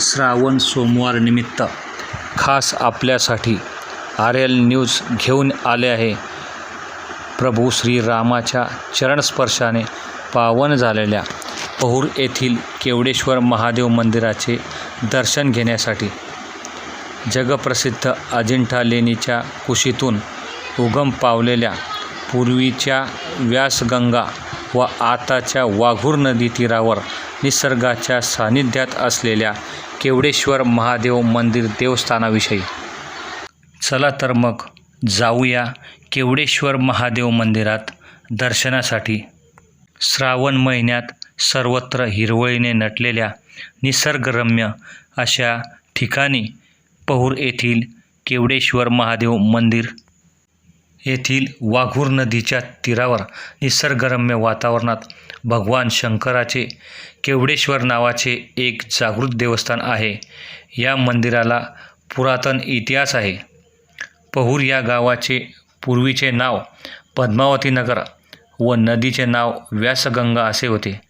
श्रावण सोमवार निमित्त खास आपल्यासाठी आर एल न्यूज घेऊन आले आहे. प्रभू श्रीरामाच्या चरणस्पर्शाने पावन झालेल्या पहूर येथील केवडेश्वर महादेव मंदिराचे दर्शन घेण्यासाठी जगप्रसिद्ध अजिंठा लेणीच्या कुशीतून उगम पावलेल्या पूर्वीच्या व्यासगंगा व आताच्या वाघूर नदी तीरावर निसर्गाच्या सानिध्यात असलेल्या केवडेश्वर महादेव मंदिर देवस्थानाविषयी. चला तर मग जाऊया केवडेश्वर महादेव मंदिरात दर्शनासाठी. श्रावण महिन्यात सर्वत्र हिरवळीने नटलेल्या निसर्गरम्य अशा ठिकाणी पहूर येथील केवडेश्वर महादेव मंदिर येथील वाघूर नदीच्या तीरावर निसर्गरम्य वातावरणात भगवान शंकराचे केवडेश्वर नावाचे एक जागृत देवस्थान आहे. या मंदिराला पुरातन इतिहास आहे. पहूर या गावाचे पूर्वीचे नाव पद्मावती नगर व नदीचे नाव व्यासगंगा असे होते.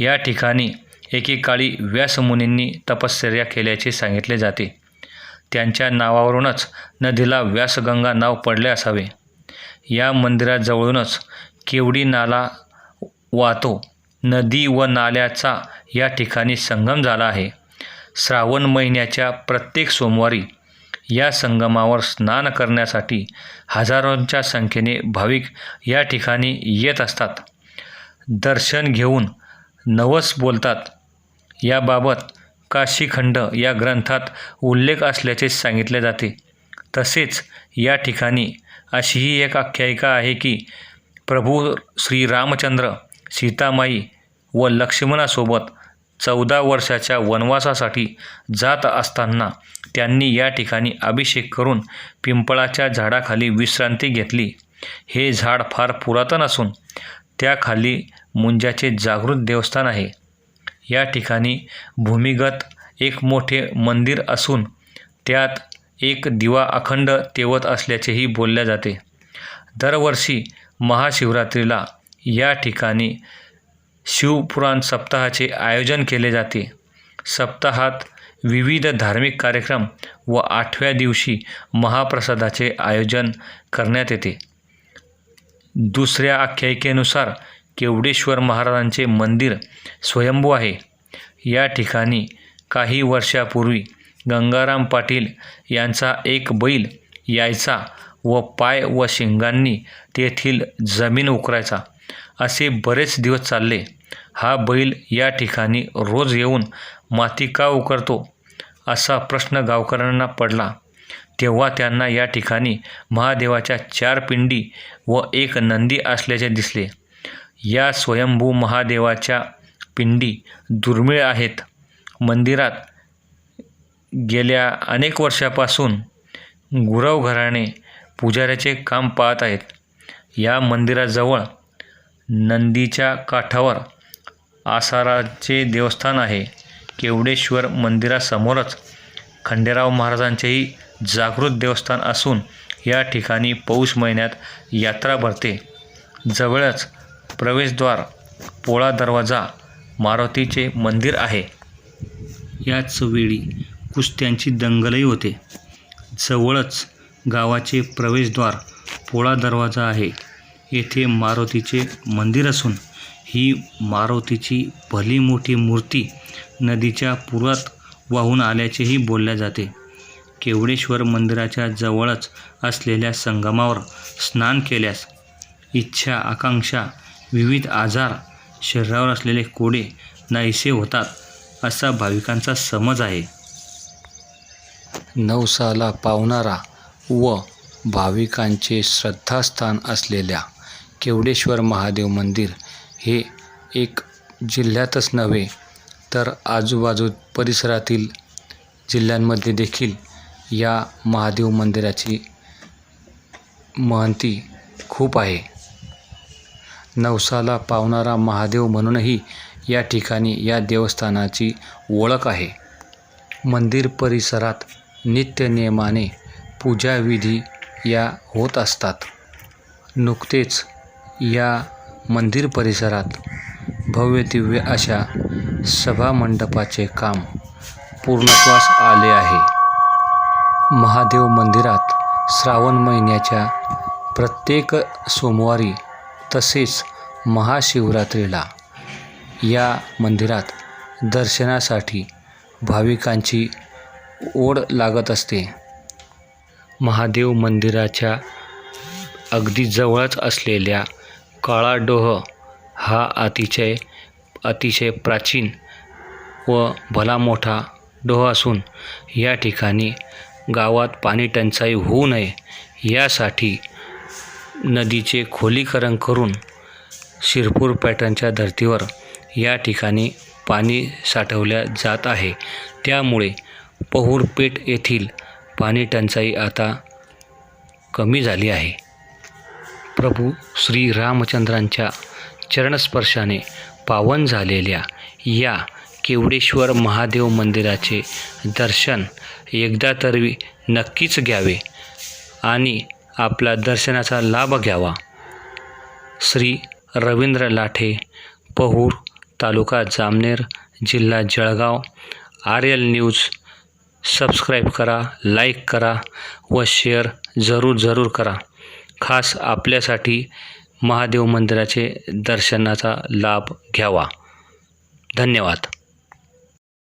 या ठिकाणी एकेकाळी व्यासमुनींनी तपश्चर्या केल्याचे सांगितले जाते. त्यांच्या नावावरूनच नदीला व्यासगंगा नाव पडले असावे. या मंदिराजवळूनच केवडी नाला वाहतो? नदी व नाल्याचा या ठिकाणी संगम झाला आहे. श्रावण महिन्याच्या प्रत्येक सोमवारी या संगमावर स्नान करण्यासाठी हजारोंच्या संख्येने भाविक या ठिकाणी येत असतात. दर्शन घेऊन नवस बोलतात. याबाबत काशीखंड या ग्रंथात उल्लेख असल्याचे सांगितले जाते. तसेच या ठिकाणी अशीही एक आख्यायिका आहे की प्रभू श्रीरामचंद्र सीतामाई व लक्ष्मणासोबत चौदा वर्षाच्या वनवासासाठी जात असताना त्यांनी या ठिकाणी अभिषेक करून पिंपळाच्या झाडाखाली विश्रांती घेतली. हे झाड फार पुरातन असून त्याखाली मुंजाचे जागृत देवस्थान आहे. या ठिकाणी भूमिगत एक मोठे मंदिर असून त्यात एक दिवा अखंड तेवत असल्याचेही बोलले जाते. दरवर्षी महाशिवरात्रीला या ठिकाणी शिवपुराण सप्ताहाचे आयोजन केले जाते. सप्ताहात विविध धार्मिक कार्यक्रम व आठव्या दिवशी महाप्रसादाचे आयोजन करण्यात येते. दुसऱ्या आख्यायिकेनुसार केवडेश्वर महाराजांचे मंदिर स्वयंभू आहे. या ठिकाणी काही वर्षापूर्वी गंगाराम पाटील यांचा एक बैल यायचा व पाय व शिंगांनी तेथील जमीन उकरायचा. असे बरेच दिवस चालले. हा बैल या ठिकाणी रोज येऊन माती का उकरतो? असा प्रश्न गावकऱ्यांना पडला. तेव्हा त्यांना या ठिकाणी महादेवाच्या चार पिंडी व एक नंदी असल्याचे दिसले. या स्वयंभू महादेवाच्या पिंडी दुर्मिळ आहेत. मंदिरात गेल्या अनेक वर्षापासून गुरव घराणे पुजाऱ्याचे काम पाहत आहेत. या मंदिराजवळ नंदीच्या काठावर आसाराचे देवस्थान आहे. केवडेश्वर मंदिरासमोरच खंडेराव महाराजांचेही जागृत देवस्थान असून या ठिकाणी पौष महिन्यात यात्रा भरते. जवळच प्रवेशद्वार पोळा दरवाजा मारुतीचे मंदिर आहे. याच वेळी कुस्त्यांची दंगलही होते. जवळच गावाचे प्रवेशद्वार पोळा दरवाजा आहे. येथे मारुतीचे मंदिर असून ही मारुतीची भली मोठी मूर्ती नदीच्या पुरात वाहून आल्याचेही बोलले जाते. केवडेश्वर मंदिराच्या जवळच असलेल्या संगमावर स्नान केल्यास इच्छा आकांक्षा विविध आजार शरीरावर असलेले कोडे नाहीसे होतात असा भाविकांचा समज आहे. नवसाला पावणारा व भाविकांचे श्रद्धास्थान असलेल्या केवडेश्वर महादेव मंदिर हे एक जिल्ह्यातच नव्हे तर आजूबाजू परिसरातील जिल्ह्यांमध्ये देखील या महादेव मंदिराची महंती खूप आहे. नवसाला पावणारा महादेव म्हणूनही या ठिकाणी या देवस्थानाची ओळख आहे. मंदिर परिसरात नित्यनियमाने पूजाविधी या होत असतात. नुकतेच या मंदिर परिसरात भव्यदिव्य अशा सभामंडपाचे काम पूर्णत्वास आले आहे. महादेव मंदिरात श्रावण महिन्याच्या प्रत्येक सोमवारी तसेच महाशिवरात्रीला या मंदिरात दर्शनासाठी भाविकांची ओढ लागत असते. महादेव मंदिराच्या अगदी जवळच असलेल्या काळाडोह हा अतिशय अतिशय प्राचीन व भला मोठा डोह असून या ठिकाणी गावात पाणी टंचाई होऊ नये यासाठी नदीचे खोलीकरण करून शिरपूर पॅटर्नच्या धर्तीवर या ठिकाणी पाणी साठवल्या जात आहे. त्यामुळे पहुरपेठ येथील पाणी टंचाई आता कमी झाली आहे. प्रभू श्री रामचंद्रांच्या चरणस्पर्शाने पावन झालेल्या या केवडेश्वर महादेव मंदिराचे दर्शन एकदा तरी नक्कीच घ्यावे आणि आपला दर्शनाचा लाभ घ्यावा. श्री रवींद्र लाठे पहूर तालुका जामनेर जिल्हा Jalgaon R L news subscribe करा लाईक करा व शेअर जरूर जरूर करा. खास आपल्यासाठी महादेव मंदिराचे दर्शनाचा लाभ घ्यावा. धन्यवाद.